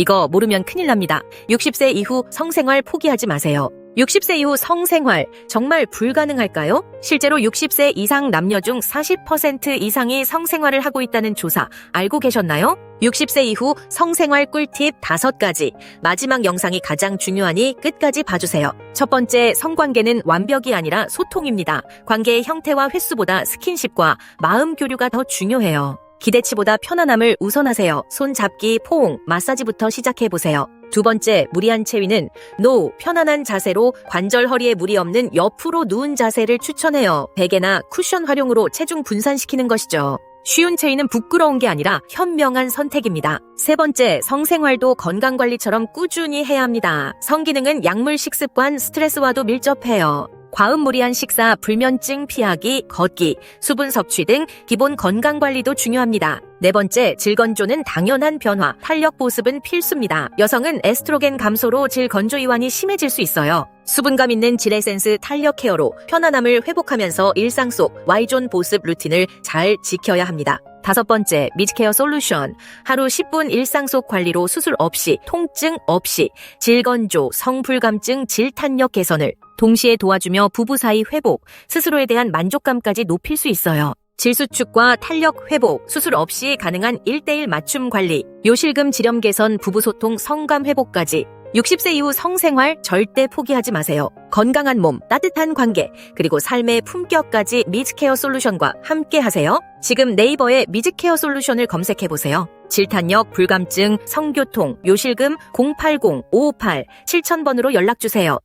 이거 모르면 큰일 납니다. 60세 이후 성생활 포기하지 마세요. 60세 이후 성생활 정말 불가능할까요? 실제로 60세 이상 남녀 중 40% 이상이 성생활을 하고 있다는 조사 알고 계셨나요? 60세 이후 성생활 꿀팁 5가지. 마지막 영상이 가장 중요하니 끝까지 봐주세요. 첫 번째, 성관계는 완벽이 아니라 소통입니다. 관계의 형태와 횟수보다 스킨십과 마음 교류가 더 중요해요. 기대치보다 편안함을 우선하세요. 손 잡기, 포옹, 마사지부터 시작해보세요. 두 번째, 무리한 체위는 노, 편안한 자세로 관절 허리에 무리 없는 옆으로 누운 자세를 추천해요. 베개나 쿠션 활용으로 체중 분산시키는 것이죠. 쉬운 체위는 부끄러운 게 아니라 현명한 선택입니다. 세 번째, 성생활도 건강관리처럼 꾸준히 해야 합니다. 성기능은 약물 식습관, 스트레스와도 밀접해요. 과음 무리한 식사, 불면증 피하기, 걷기, 수분 섭취 등 기본 건강 관리도 중요합니다. 네 번째, 질건조는 당연한 변화, 탄력 보습은 필수입니다. 여성은 에스트로겐 감소로 질건조 이완이 심해질 수 있어요. 수분감 있는 질에센스 탄력 케어로 편안함을 회복하면서 일상 속 Y존 보습 루틴을 잘 지켜야 합니다. 다섯 번째, 미즈케어 솔루션. 하루 10분 일상 속 관리로 수술 없이, 통증 없이, 질건조, 성불감증, 질탄력 개선을 동시에 도와주며 부부 사이 회복, 스스로에 대한 만족감까지 높일 수 있어요. 질수축과 탄력 회복, 수술 없이 가능한 1대1 맞춤 관리, 요실금 지렴 개선, 부부 소통, 성감 회복까지 60세 이후 성생활 절대 포기하지 마세요. 건강한 몸, 따뜻한 관계, 그리고 삶의 품격까지 미즈케어 솔루션과 함께 하세요. 지금 네이버에 미즈케어 솔루션을 검색해 보세요. 질탄력, 불감증, 성교통, 요실금 080-558-7000번으로 연락 주세요.